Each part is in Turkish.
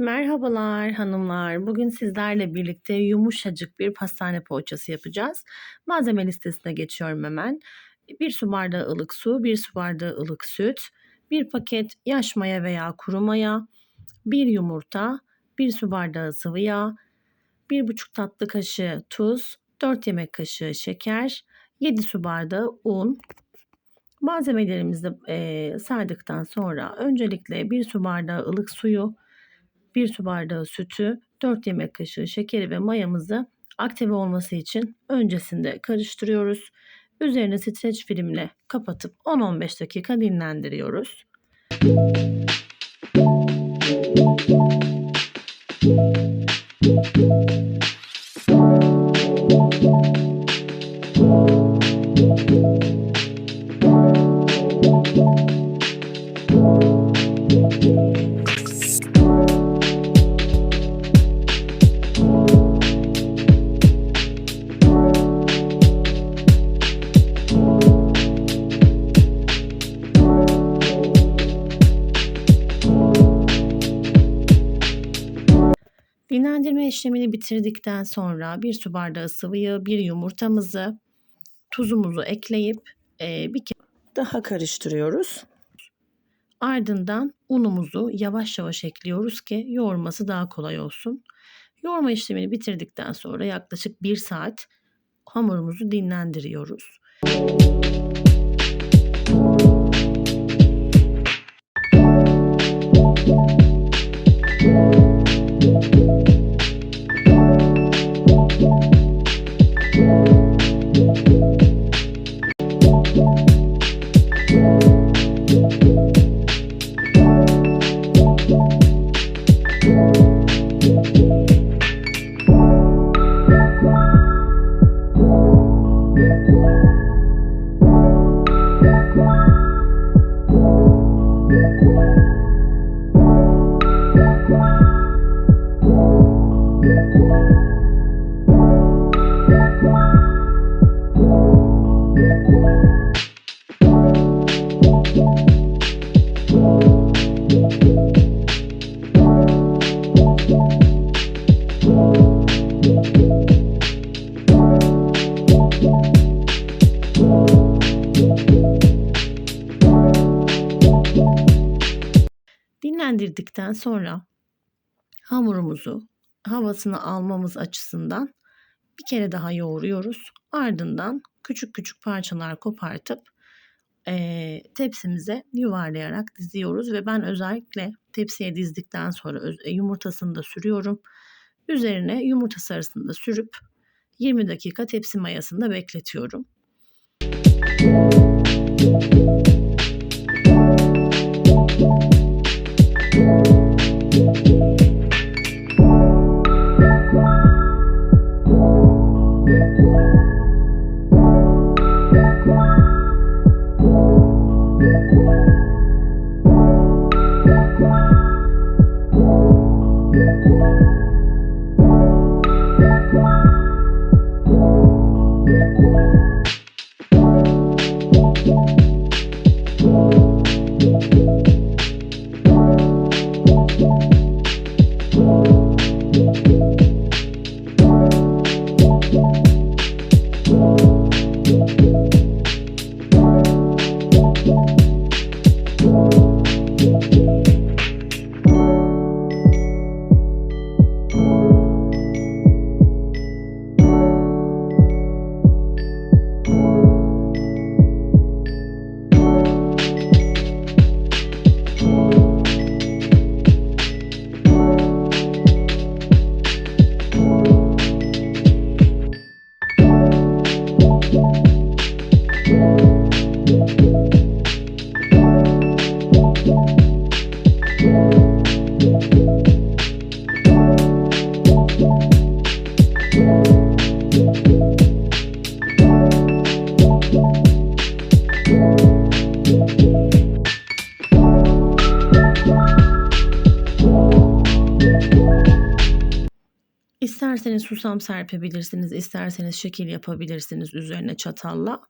Merhabalar hanımlar. Bugün sizlerle birlikte yumuşacık bir pastane poğaçası yapacağız. Malzeme listesine geçiyorum hemen. 1 su bardağı ılık su, 1 su bardağı ılık süt, 1 paket yaş maya veya kuru maya, 1 yumurta, 1 su bardağı sıvı yağ, 1,5 tatlı kaşığı tuz, 4 yemek kaşığı şeker, 7 su bardağı un, Malzemelerimizi e, saydıktan sonra öncelikle 1 su bardağı ılık suyu, 1 su bardağı sütü, 4 yemek kaşığı şekeri ve mayamızı aktive olması için öncesinde karıştırıyoruz. Üzerine streç filmle kapatıp 10-15 dakika dinlendiriyoruz. Dinlendirme işlemini bitirdikten sonra 1 su bardağı sıvıyı, 1 yumurtamızı, tuzumuzu ekleyip e, bir kere daha karıştırıyoruz. Ardından unumuzu yavaş yavaş ekliyoruz ki yoğurması daha kolay olsun. Yoğurma işlemini bitirdikten sonra yaklaşık 1 saat hamurumuzu dinlendiriyoruz. thank you Dinlendirdikten sonra hamurumuzu havasını almamız açısından bir kere daha yoğuruyoruz. Ardından küçük küçük parçalar kopartıp e, tepsimize yuvarlayarak diziyoruz ve ben özellikle tepsiye dizdikten sonra yumurtasını da sürüyorum. Üzerine yumurta sarısını da sürüp 20 dakika tepsi mayasında bekletiyorum. Müzik İsterseniz susam serpebilirsiniz, isterseniz şekil yapabilirsiniz üzerine çatalla.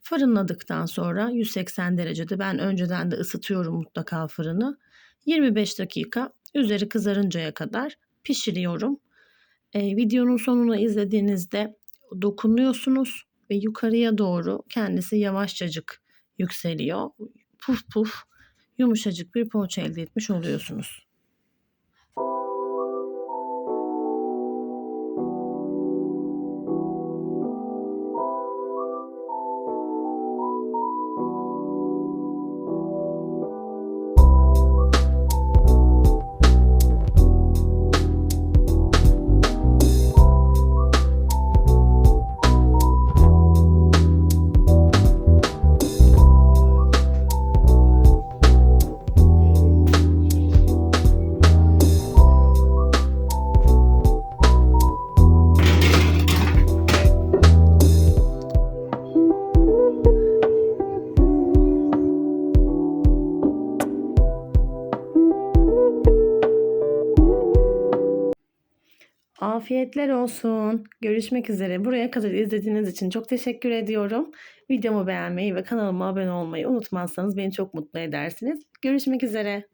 Fırınladıktan sonra 180 derecede ben önceden de ısıtıyorum mutlaka fırını. 25 dakika Üzeri kızarıncaya kadar pişiriyorum. Ee, videonun sonunu izlediğinizde dokunuyorsunuz ve yukarıya doğru kendisi yavaşçacık yükseliyor. Puf puf yumuşacık bir poğaça elde etmiş oluyorsunuz. Afiyetler olsun. Görüşmek üzere. Buraya kadar izlediğiniz için çok teşekkür ediyorum. Videomu beğenmeyi ve kanalıma abone olmayı unutmazsanız beni çok mutlu edersiniz. Görüşmek üzere.